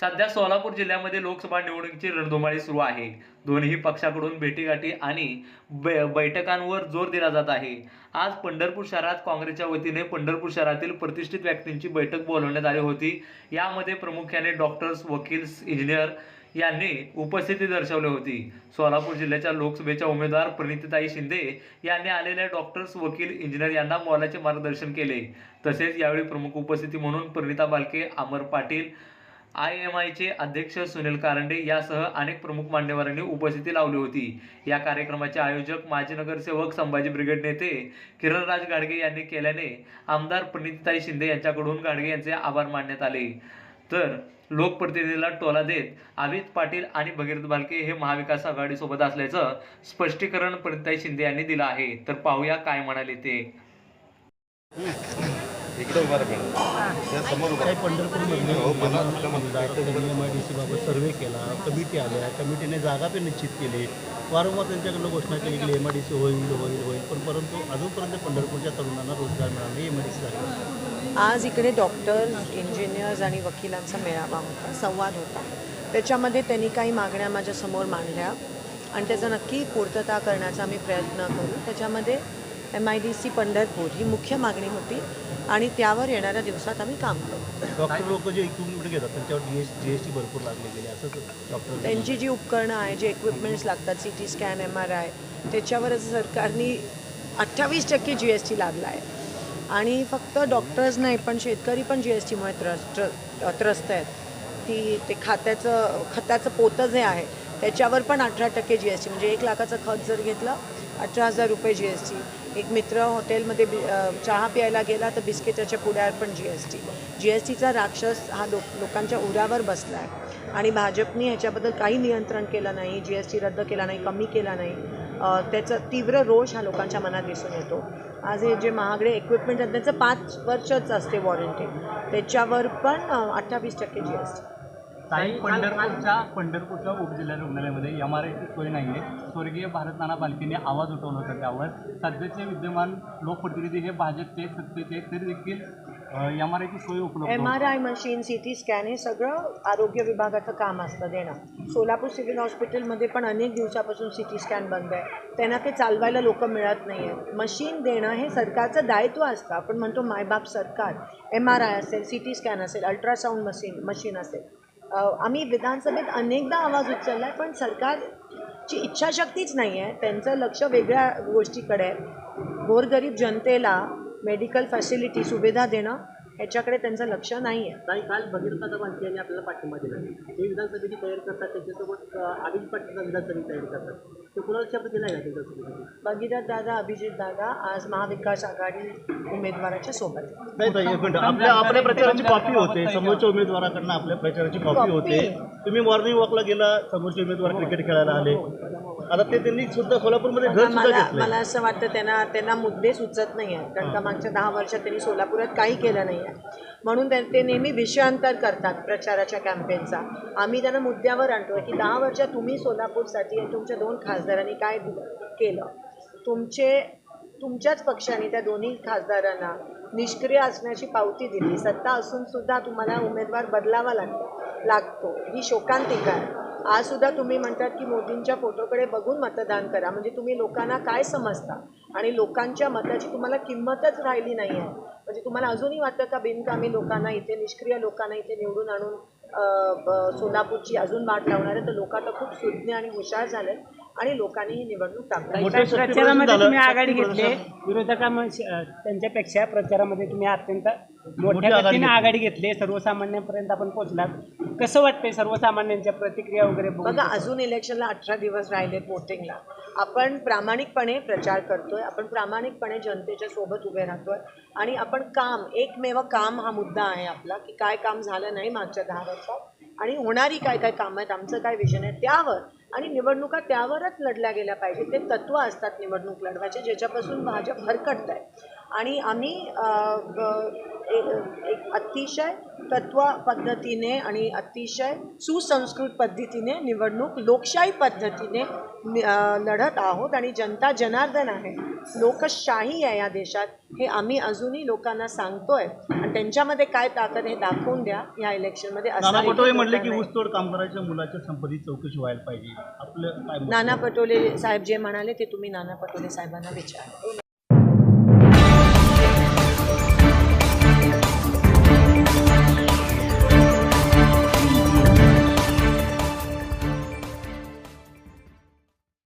सध्या सोलापूर जिल्ह्यामध्ये लोकसभा निवडणुकीची रणधुमाळी सुरू आहे. दोन्ही पक्षाकडून भेटीगाठी आणि बैठकांवर जोर दिला जात आहे. आज पंढरपूर शहरात काँग्रेसच्या वतीने पंढरपूर शहरातील प्रतिष्ठित व्यक्तींची बैठक बोलवण्यात आली होती. यामध्ये प्रामुख्याने डॉक्टर्स वकील इंजिनियर यांनी उपस्थिती दर्शवली होती. सोलापूर जिल्ह्याच्या लोकसभेच्या उमेदवार प्रणितीताई शिंदे यांनी आलेल्या डॉक्टर्स वकील इंजिनियर यांना मोलाचे मार्गदर्शन केले. तसेच यावेळी प्रमुख उपस्थिती म्हणून प्रणिता बालके अमर पाटील आय एम आयचे अध्यक्ष सुनील कारंडे यासह अनेक प्रमुख मान्यवरांनी उपस्थिती लावली होती. या कार्यक्रमाचे आयोजक माजी नगरसेवक संभाजी ब्रिगेड नेते किरणराज गाडगे यांनी केल्याने आमदार प्रणितीताई शिंदे यांच्याकडून गाडगे यांचे आभार मानण्यात आले. तर लोकप्रतिनिधीला टोला देत अमित पाटील आणि भगीरथ भालके हे महाविकास आघाडीसोबत असल्याचं स्पष्टीकरण प्रणितीताई शिंदे यांनी दिलं आहे. तर पाहूया काय म्हणाले ते. इकडे उभा. त्या समोर उभा. पंढरपूरमधले हो, सीबाबत सर्वे केला कमिटी आल्या कमिटीने जागा पण निश्चित केली. वारंवार त्यांच्याकडनं घोषणा केली की एम आय डी सी होईल होईल होईल. पण परंतु अजूनपर्यंत पंढरपूरच्या तरुणांना रोजगार मिळाला नाही एम आय डी सी झाली आज इकडे डॉक्टर्स इंजिनियर्स आणि वकिलांचा मेळावा होता संवाद होता. त्याच्यामध्ये त्यांनी काही मागण्या माझ्यासमोर मांडल्या. आणि त्याचा नक्की पूर्तता करण्याचा आम्ही प्रयत्न करू. त्याच्यामध्ये M I D C Pandharpur ही मुख्य मागणी होती आणि त्यावर येणाऱ्या दिवसात आम्ही काम करू. डॉक्टर लोक जे इक्विपमेंट घेतात त्यांच्यावर G S G S T भरपूर लागले गेले असंच डॉक्टर त्यांची जी उपकरणं आहे जे इक्विपमेंट्स लागतात C T scan M R I त्याच्यावरच सरकारने अठ्ठावीस टक्के जी एस टी लागला आहे. आणि फक्त डॉक्टर्स नाही पण शेतकरी पण जी एस टीमुळे त्रस्त त्रस्त आहेत. ती ते खात्याचं खताचं पोतं जे आहे त्याच्यावर पण अठरा टक्के जी एस टी म्हणजे एक लाखाचं खत जर घेतलं अठरा हजार रुपये जी एस टी एक मित्र हॉटेलमध्ये बि चहा प्यायला गेला तर बिस्किटाच्या पुड्यावर पण G S T G S टीचा राक्षस हा लोक लोकांच्या उरावर बसला आहे आणि भाजपने ह्याच्याबद्दल काही नियंत्रण केलं नाही जी एस टी रद्द केला नाही कमी केला नाही. त्याचा तीव्र रोष हा लोकांच्या मनात दिसून येतो. आज हे जे महागडे इक्विपमेंट आहेत त्याचं पाच वर्षच असते वॉरंटी त्याच्यावर पण अठ्ठावीस टक्के जी एस टी काही पंढरपूरच्या पंढरपूरच्या उपजिल्हा रुग्णालयामध्ये एम आर आयची सोय नाही आहे स्वर्गीय भारत नाना पालखेने आवाज उठवला होता त्यावर. सध्याचे विद्यमान लोकप्रतिनिधी हे भाजपचे सत्तेचे तरी देखील एम आर आयची सोय उपलब्ध M. R I machine C T scan हे सगळं आरोग्य विभागाचं काम असतं देणं. सोलापूर सिव्हिल हॉस्पिटलमध्ये पण अनेक दिवसापासून सी टी स्कॅन बंद आहे. त्यांना ते चालवायला लोक मिळत नाही आहेत मशीन देणं हे सरकारचं दायित्व असतं. आपण म्हणतो मायबाप सरकार. एम आर आय असेल सी टी स्कॅन असेल अल्ट्रासाऊंड मशीन मशीन असेल. आम्ही विधानसभेत अनेकदा आवाज उचलला आहे पण सरकारची इच्छाशक्तीच नाही आहे त्यांचं लक्ष वेगळ्या गोष्टीकडे आहे. गोरगरीब जनतेला मेडिकल फॅसिलिटी सुविधा देणं ह्याच्याकडे त्यांचं लक्ष नाही आहे काही काल भगीरथाचा बालके यांनी आपल्याला पाठिंबा दिला. ते विधानसभेची तयारी करतात त्याच्यासोबत अभिजित पाटील विधानसभेची तयारी करतात. ते कुणाला शब्द दिला आहे भगीरथ दादा अभिजित दादा आज महाविकास आघाडी उमेदवाराच्या सोबत. आहेत. नाही ताई, एक मिनिट. आपल्या आपल्या प्रचाराची कॉपी होते. समोरच्या उमेदवाराकडनं आपल्या प्रचाराची कॉपी होते. तुम्ही मॉर्निंग वॉकला गेला समोरचे उमेदवार क्रिकेट खेळायला आले. आता ते त्यांनी सुद्धा सोलापूरमध्ये घर सुद्धा मला घेतलंय. मला असं वाटतं त्यांना त्यांना मुद्दे सुचत नाही आहेत कारण का मागच्या दहा वर्षात त्यांनी सोलापुरात काही केलं नाही. म्हणून ते ते नेहमी विषयांतर करतात प्रचाराच्या कॅम्पेनचा आम्ही त्यांना मुद्द्यावर आणतोय की दहा वर्षात तुम्ही सोलापूरसाठी आणि तुमच्या दोन खासदारांनी काय दिलं केलं? तुमचे तुमच्याच पक्षाने त्या दोन्ही खासदारांना निष्क्रिय असण्याची पावती दिली. सत्ता असून सुद्धा तुम्हाला उमेदवार बदलावा लागतो लागतो. ही शोकांतिका आहे. आज सुद्धा तुम्ही म्हणतात की मोदींच्या फोटोकडे बघून मतदान करा. म्हणजे तुम्ही लोकांना काय समजता? आणि लोकांच्या मताची तुम्हाला किंमतच राहिली नाही आहे म्हणजे तुम्हाला अजूनही वाटतं का बिनकामी लोकांना इथे निष्क्रिय लोकांना इथे निवडून आणून सोलापूरची अजून वाट लावणार आहे तर लोक आता खूप सुज्ञ आणि हुशार झाले आणि लोकांनी ही निवडणूक टाकली प्रचारामध्ये. तुम्ही आघाडी घेतली. विरोधकांच्या त्यांच्यापेक्षा प्रचारामध्ये तुम्ही अत्यंत मोठी मोठ्या आघाडी गतीने घेतली. आघाडी घेतली सर्वसामान्यांपर्यंत आपण पोहोचलात कसं वाटतंय सर्वसामान्यांच्या प्रतिक्रिया वगैरे? बघा अजून इलेक्शनला अठरा दिवस राहिले वोटिंगला आपण प्रामाणिकपणे प्रचार करतोय आपण प्रामाणिकपणे जनतेच्या सोबत उभे राहतोय आणि आपण काम एकमेव काम हा मुद्दा आहे आपला की काय काम झालं नाही मागच्या दहा वर्षात आणि होणारी काय काय कामं आहेत आमचं काय विजन आहे त्यावर आणि निवडणुका त्यावरच लढल्या गेल्या पाहिजे ते तत्त्व असतात निवडणूक लढवायचे ज्याच्यापासून भाजप हरकत आहे आणि आम्ही एक अतिशय तत्व पद्धतीने आणि अतिशय सुसंस्कृत पद्धतीने निवडणूक लोकशाही पद्धतीने लढत आहोत आणि जनता जनार्दन आहे. लोकशाही आहे या देशात. हे आम्ही अजूनही लोकांना सांगतोय. आणि त्यांच्यामध्ये काय ताकद हे दाखवून द्या या इलेक्शनमध्ये असं नाना पटोले म्हटले की ऊसतोड कामगाराच्या मुलाच्या संपत्ती चौकशी व्हायला पाहिजे. आपलं? नाना पटोले साहेब जे म्हणाले ते तुम्ही नाना पटोले साहेबांना विचारा.